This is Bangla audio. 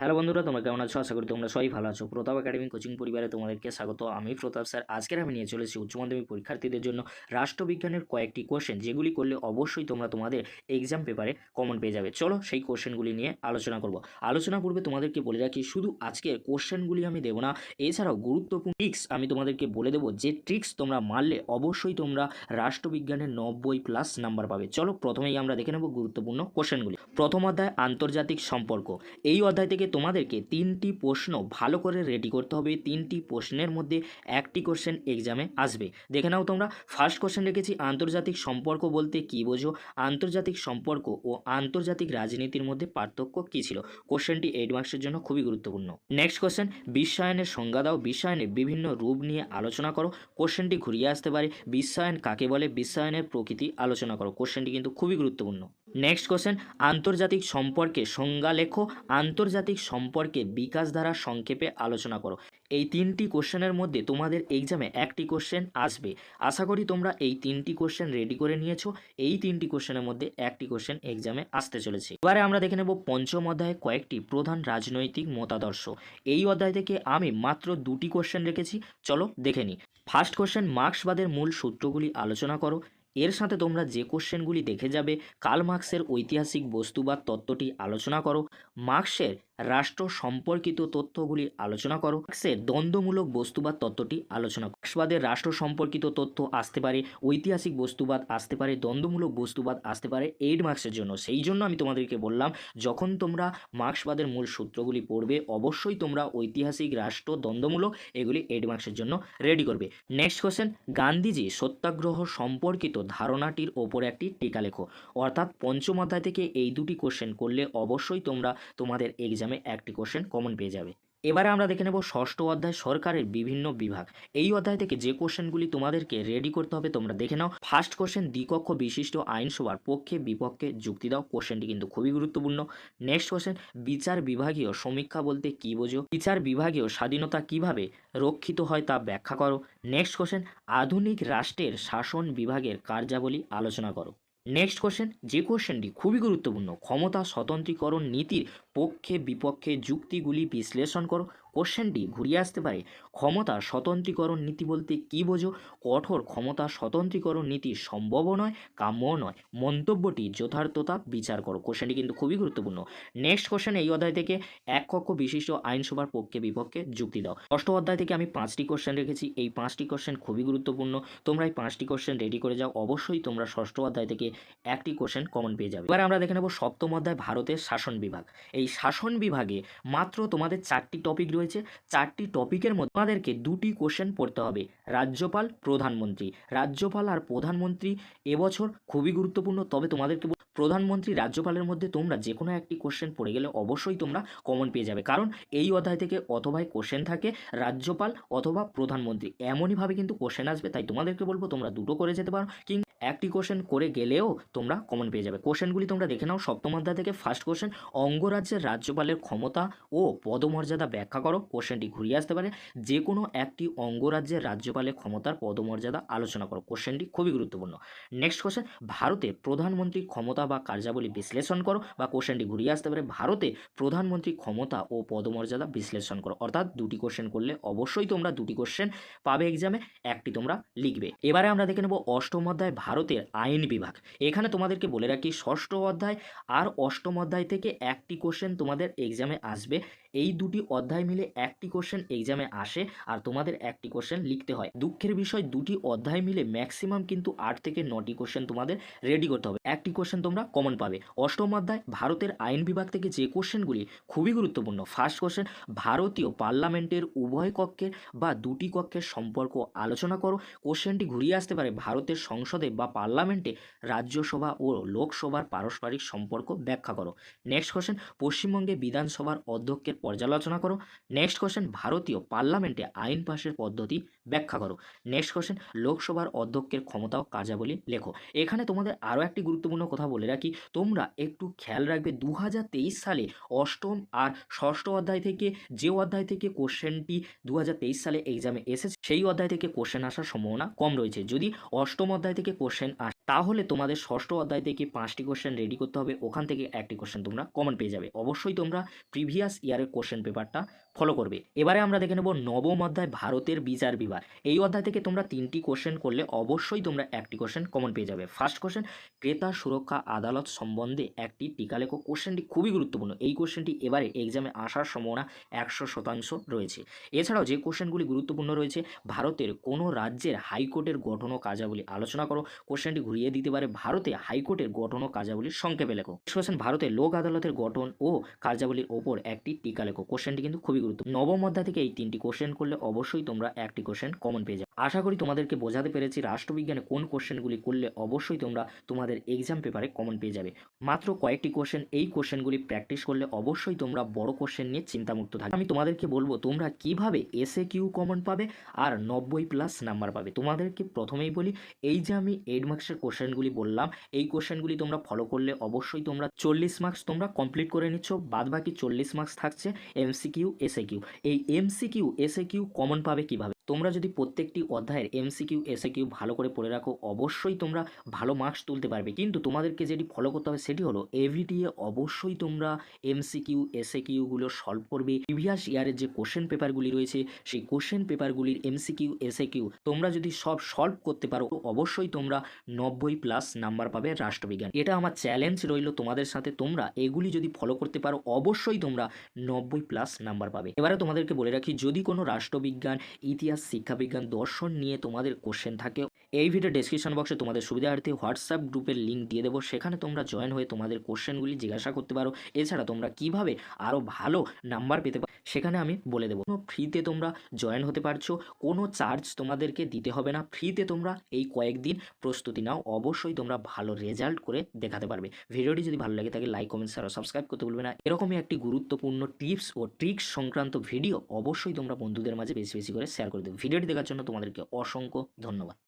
হ্যালো বন্ধুরা, তোমরা কেমন আছো? আশা করি তোমরা সবাই ভালো আছো। প্রতাপ একাডেমি কোচিং পরিবারে তোমাদেরকে স্বাগত। আমি প্রতাপ স্যার। আজকের আমি নিয়ে চলেছি উচ্চ মাধ্যমিক পরীক্ষার্থীদের জন্য রাষ্ট্রবিজ্ঞানের কয়েকটি কোশ্চেন যেগুলি করলে অবশ্যই তোমরা তোমাদের এক্সাম পেপারে কমন পেয়ে যাবে। চলো সেই কোশ্চেনগুলি নিয়ে আলোচনা করব। আলোচনা পূর্বে তোমাদেরকে বলে রাখি, শুধু আজকের কোশ্চেনগুলি আমি দেবো না, এছাড়াও গুরুত্বপূর্ণ ট্রিক্স আমি তোমাদেরকে বলে দেবো, যে ট্রিক্স তোমরা মারলে অবশ্যই তোমরা রাষ্ট্রবিজ্ঞানের নব্বই প্লাস নাম্বার পাবে। চলো প্রথমেই আমরা দেখে নেব গুরুত্বপূর্ণ কোশ্চেনগুলি প্রথম অধ্যায়, আন্তর্জাতিক সম্পর্ক। এই অধ্যায় থেকে তোমাদেরকে তিনটি প্রশ্ন ভালো করে রেডি করতে হবে। তিনটি প্রশ্নের মধ্যে একটি কোশ্চেন এক্সামে আসবে। দেখে নাও তোমরা। ফার্স্ট কোশ্চেন রেখেছি, আন্তর্জাতিক সম্পর্ক বলতে কী বোঝো? আন্তর্জাতিক সম্পর্ক ও আন্তর্জাতিক রাজনীতির মধ্যে পার্থক্য কী ছিল? কোশ্চেনটি এইট মার্কসের জন্য খুবই গুরুত্বপূর্ণ। নেক্সট কোশ্চেন বিশ্বায়নের সংজ্ঞা দাও। বিশ্বায়নের বিভিন্ন রূপ নিয়ে আলোচনা করো। কোশ্চেনটি ঘুরিয়ে আসতে পারে। বিশ্বায়ন কাকে বলে? বিশ্বায়নের প্রকৃতি আলোচনা করো। কোশ্চেনটি কিন্তু খুবই গুরুত্বপূর্ণ। নেক্সট কোশ্চেন আন্তর্জাতিক সম্পর্কে সংজ্ঞা লেখো, আন্তর্জাতিক সম্পর্কে বিকাশ ধারা সংক্ষেপে আলোচনা করো। এই তিনটি কোশ্চেনের মধ্যে তোমাদের এক্সামে একটি কোশ্চেন আসবে। আশা করি তোমরা এই তিনটি কোশ্চেন রেডি করে নিয়েছো। এই তিনটি কোশ্চেনের মধ্যে একটি কোশ্চেন এক্সামে আসতে চলেছে। এবারে আমরা দেখে নেব পঞ্চম অধ্যায়ে কয়েকটি প্রধান রাজনৈতিক মতাদর্শ। এই অধ্যায় থেকে আমি মাত্র দুটি কোশ্চেন রেখেছি। চলো দেখে নিই। ফার্স্ট কোশ্চেন মার্ক্সবাদের মূল সূত্রগুলি আলোচনা করো। এর সাথে তোমরা যে কোশ্চেনগুলি দেখে যাবে কাল মার্ক্সের ঐতিহাসিক বস্তুবাদ তত্ত্বটি আলোচনা করো। মার্ক্সের রাষ্ট্র সম্পর্কিত তথ্যগুলি আলোচনা করো। সে দ্বন্দ্বমূলক বস্তুবাদ তত্ত্বটি আলোচনা করো। রাষ্ট্র সম্পর্কিত তথ্য আসতে পারে, ঐতিহাসিক বস্তুবাদ আসতে পারে, দ্বন্দ্বমূলক বস্তুবাদ আসতে পারে এইট মার্ক্সের জন্য। সেই জন্য আমি তোমাদেরকে বললাম, যখন তোমরা মার্ক্সবাদের মূল সূত্রগুলি পড়বে, অবশ্যই তোমরা ঐতিহাসিক, রাষ্ট্র, দ্বন্দ্বমূলক এগুলি এইট মার্ক্সের জন্য রেডি করবে। নেক্সট কোশ্চেন গান্ধীজি সত্যাগ্রহ সম্পর্কিত ধারণাটির ওপর একটি টিকা লেখো। অর্থাৎ পঞ্চম অধ্যায় থেকে এই দুটি কোশ্চেন করলে অবশ্যই তোমরা তোমাদের এক্সামে একটি কোশ্চেন কমন পেয়ে যাবে। এবারে আমরা দেখে নেব ষষ্ঠ অধ্যায় সরকারের বিভিন্ন বিভাগ। এই অধ্যায় থেকে যে কোশ্চেনগুলি তোমাদেরকে রেডি করতে হবে তোমরা দেখে নাও। ফার্স্ট কোশ্চেন দ্বিকক্ষ বিশিষ্ট আইনসভার পক্ষে বিপক্ষে যুক্তি দাও। কোশ্চেনটি কিন্তু খুবই গুরুত্বপূর্ণ। নেক্সট কোশ্চেন বিচার বিভাগীয় সমীক্ষা বলতে কী বোঝো? বিচার বিভাগীয় স্বাধীনতা কীভাবে রক্ষিত হয় তা ব্যাখ্যা করো। নেক্সট কোশ্চেন আধুনিক রাষ্ট্রের শাসন বিভাগের কার্যাবলী আলোচনা করো। নেক্সট কোশ্চেন যে কোশ্চেনটি খুবই গুরুত্বপূর্ণ, ক্ষমতা স্বতন্ত্রীকরণ নীতির পক্ষে বিপক্ষে যুক্তিগুলি বিশ্লেষণ করো। কোশ্চেনটি ঘুরিয়ে আসতে পারে, ক্ষমতা স্বতন্ত্রীকরণ নীতি বলতে কী বোঝো? কঠোর ক্ষমতা স্বতন্ত্রীকরণ নীতি সম্ভব নয়, কাম্য নয়। মন্তব্যটি যথার্থতা বিচার করো। কোশ্চেনটি কিন্তু খুবই গুরুত্বপূর্ণ। নেক্সট কোশ্চেন এই অধ্যায় থেকে এক কক্ষ বিশিষ্ট আইনসভার পক্ষে বিপক্ষে যুক্তি দাও। ষষ্ঠ অধ্যায় থেকে আমি পাঁচটি কোশ্চেন রেখেছি। এই পাঁচটি কোশ্চেন খুবই গুরুত্বপূর্ণ। তোমরা এই পাঁচটি কোশ্চেন রেডি করে যাও। অবশ্যই তোমরা ষষ্ঠ অধ্যায় থেকে একটি কোশ্চেন কমন পেয়ে যাবে। এবার আমরা দেখে নেব সপ্তম অধ্যায়, ভারতের শাসন বিভাগ। এই শাসন বিভাগে মাত্র তোমাদের চারটি টপিক রয়েছে। চারটি টপিকের মধ্যে তোমাদেরকে দুটি কোশ্চেন পড়তে হবে। রাজ্যপাল, প্রধানমন্ত্রী। রাজ্যপাল আর প্রধানমন্ত্রী এবছর খুবই গুরুত্বপূর্ণ, তবে তোমাদেরকে প্রধানমন্ত্রী, রাজ্যপালের মধ্যে তোমরা যে কোনো একটি কোশ্চেন পড়ে গেলে অবশ্যই তোমরা কমন পেয়ে যাবে। কারণ এই অধ্যায় থেকে অথবাই কোশ্চেন থাকে রাজ্যপাল অথবা প্রধানমন্ত্রী। এমনইভাবে কিন্তু কোশ্চেন আসবে, তাই তোমাদেরকে বলব তোমরা দুটো করে যেতে পারো। কিংবা একটি কোশ্চেন করে গেলেও তোমরা কমন পেয়ে যাবে। কোশ্চেনগুলি তোমরা দেখে নাও। সপ্তম অধ্যায় থেকে ফার্স্ট কোশ্চেন অঙ্গরাজ্যের রাজ্যপালের ক্ষমতা ও পদমর্যাদা ব্যাখ্যা করো। কোশ্চেনটি ঘুরিয়ে আসতে পারে। যে কোনো একটি অঙ্গরাজ্যের রাজ্যপালের ক্ষমতার পদমর্যাদা আলোচনা করো। কোশ্চেনটি খুবই গুরুত্বপূর্ণ। নেক্সট কোশ্চেন ভারতে প্রধানমন্ত্রীর ক্ষমতা বা কার্যাবলী বিশ্লেষণ করো বা কোশ্চেনটি ঘুরিয়ে আসতে পারে। ভারতে প্রধানমন্ত্রীর ক্ষমতা ও পদমর্যাদা বিশ্লেষণ করো। অর্থাৎ দুটি কোশ্চেন করলে অবশ্যই তোমরা দুটি কোশ্চেন পাবে এক্সামে একটি তোমরা লিখবে। এবারে আমরা দেখে নেব অষ্টম অধ্যায় ভারতের আইন বিভাগ। এখানে তোমাদেরকে বলে রাখি, ষষ্ঠ অধ্যায় আর অষ্টম অধ্যায় থেকে একটি কোশ্চেন তোমাদের এক্সামে আসবে। এই দুটি অধ্যায় মিলে একটি কোশ্চেন এক্সামে আসে আর তোমাদের একটি কোশ্চেন লিখতে হয়। দুঃখের বিষয়, দুটি অধ্যায় মিলে ম্যাক্সিমাম কিন্তু আট থেকে নটি কোশ্চেন তোমাদের রেডি করতে হবে। একটি কোশ্চেন তোমরা কমন পাবে। অষ্টম অধ্যায়, ভারতের আইন বিভাগ থেকে যে কোশ্চেনগুলি খুবই গুরুত্বপূর্ণ। ফার্স্ট কোশ্চেন ভারতীয় পার্লামেন্টের উভয় কক্ষের বা দুটি কক্ষের সম্পর্ক আলোচনা করো। কোশ্চেনটি ঘুরিয়ে আসতে পারে ভারতের সংসদে বা পার্লামেন্টে। রাজ্যসভা ও লোকসভার পারস্পরিক সম্পর্ক ব্যাখ্যা করো। নেক্সট কোশ্চেন পশ্চিমবঙ্গে বিধানসভার অধ্যক্ষের পর্যালোচনা করো। নেক্সট কোশ্চেন ভারতীয় পার্লামেন্টে আইন পাশের পদ্ধতি ব্যাখ্যা করো। নেক্সট কোশ্চেন লোকসভার অধ্যক্ষের ক্ষমতা ও কার্যাবলী লেখো। এখানে তোমাদের আরও একটি গুরুত্বপূর্ণ কথা বলে রাখি। তোমরা একটু খেয়াল রাখবে দু হাজার তেইশ সালে অষ্টম আর ষষ্ঠ অধ্যায় থেকে যে অধ্যায় থেকে কোশ্চেনটি দু হাজার তেইশ সালে এক্সামে এসেছে, সেই অধ্যায় থেকে কোশ্চেন আসার সম্ভাবনা কম রয়েছে। যদি অষ্টম অধ্যায় থেকে কোশ্চেন আসে তাহলে তোমাদের ষষ্ঠ অধ্যায় থেকে পাঁচটি কোশ্চেন রেডি করতে হবে। ওখান থেকে একটি কোশ্চেন তোমরা কমন পেয়ে যাবে। অবশ্যই তোমরা প্রিভিয়াস ইয়ারের কোশ্চেন পেপারটা ফলো করবে। এবারে আমরা দেখে নেব নবম অধ্যায়, ভারতের বিচার বিভাগ। এই অধ্যায় থেকে তোমরা তিনটি কোশ্চেন করলে অবশ্যই তোমরা একটি কোশ্চেন কমন পেয়ে যাবে। ফার্স্ট কোশ্চেন ক্রেতা সুরক্ষা আদালত সম্বন্ধে একটি টিকা লেখো কোশ্চেনটি খুবই গুরুত্বপূর্ণ। এই কোশ্চেনটি এবারে এক্সামে আসার সম্ভাবনা একশো শতাংশ রয়েছে। এছাড়াও যে কোশ্চেনগুলি গুরুত্বপূর্ণ রয়েছে, ভারতের কোনো রাজ্যের হাইকোর্টের গঠন ও কাজাবলী আলোচনা করো। কোশ্চেনটি ঘুরিয়ে দিতে পারে ভারতে হাইকোর্টের গঠন ও কার্যাবলীর সংক্ষেপে লেখো। কোশ্চেন ভারতের লোক আদালতের গঠন ও কার্যাবলীর ওপর একটি টিকা লেখো কোশ্চেনটি কিন্তু খুবই গুরুত্বপূর্ণ। নবম অধ্যায় থেকে এই তিনটি কোশ্চেন করলে অবশ্যই তোমরা একটি কোশ্চেন কমন পেয়ে যাবে। আশা করি তোমাদেরকে বোঝাতে পেরেছি রাষ্ট্রবিজ্ঞানে কোন কোশ্চেনগুলি করলে অবশ্যই তোমরা তোমাদের এক্সাম পেপারে কমন পেয়ে যাবে। মাত্র কয়েকটি কোশ্চেন এই কোশ্চেনগুলি প্র্যাকটিস করলে অবশ্যই তোমরা বড় কোশ্চেন নিয়ে চিন্তামুক্ত থাকবে। আমি তোমাদেরকে বলব, তোমরা কীভাবে এসে কিউ কমন পাবে আর নব্বই প্লাস নাম্বার পাবে? তোমাদেরকে প্রথমেই বলি, এই যে আমি এইট মার্কসের কোশ্চেনগুলি বললাম, এই কোশ্চেনগুলি তোমরা ফলো করলে অবশ্যই তোমরা চল্লিশ মার্কস তোমরা কমপ্লিট করে নিচ্ছ বাদ বাকি চল্লিশ মার্কস থাকছে এমসিকিউ এসে কিউ এই এমসিকিউ এসে কিউ কমন পাবে কীভাবে? তোমরা যদি প্রত্যেকটি অধ্যায়ের এমসিকিউ এসে কিউ ভালো করে পড়ে রাখো, অবশ্যই তোমরা ভালো মার্কস তুলতে পারবে। কিন্তু তোমাদেরকে যেটি ফলো করতে হবে সেটি হলো এভিডিএ অবশ্যই তোমরা এমসিকিউ এসে কিউগুলো সলভ করবে। প্রিভিয়াস ইয়ারের যে কোশ্চেন পেপারগুলি রয়েছে, সেই কোশ্চেন পেপারগুলির এমসিকিউ এসে কিউ তোমরা যদি সব সলভ করতে পারো, অবশ্যই তোমরা নব্বই প্লাস নাম্বার পাবে রাষ্ট্রবিজ্ঞান। এটা আমার চ্যালেঞ্জ রইল তোমাদের সাথে। তোমরা এগুলি যদি ফলো করতে পারো, অবশ্যই তোমরা নব্বই প্লাস নাম্বার পাবে। এবারে তোমাদেরকে বলে রাখি, যদি কোনো রাষ্ট্রবিজ্ঞান, ইতিহাস শিক্ষাবিজ্ঞান দর্শন নিয়ে তোমাদের কোশ্চেন থাকে। এই ভিডিও ডেসক্রিপশন বক্সে তোমাদের সুবিধার্থে হোয়াটসঅ্যাপ গ্রুপের লিঙ্ক দিয়ে দেবো। সেখানে তোমরা জয়েন হয়ে তোমাদের কোশ্চেনগুলি জিজ্ঞাসা করতে পারো। এছাড়া তোমরা কীভাবে আরও ভালো নাম্বার পেতে পারো সেখানে আমি বলে দেবো। কোনো ফ্রিতে তোমরা জয়েন হতে পারছ। কোনো চার্জ তোমাদেরকে দিতে হবে না। ফ্রিতে তোমরা এই কয়েকদিন প্রস্তুতি নাও। অবশ্যই তোমরা ভালো রেজাল্ট করে দেখাতে পারবে। ভিডিওটি যদি ভালো লাগে থাকে লাইক কমেন্ট আর সাবস্ক্রাইব করতে ভুলবে না। এরকমই একটি গুরুত্বপূর্ণ টিপস ও ট্রিক্স সংক্রান্ত ভিডিও অবশ্যই তোমরা বন্ধুদের মাঝে বেশি বেশি করে শেয়ার করে দেবে। ভিডিওটি দেখার জন্য তোমাদেরকে অসংখ্য ধন্যবাদ।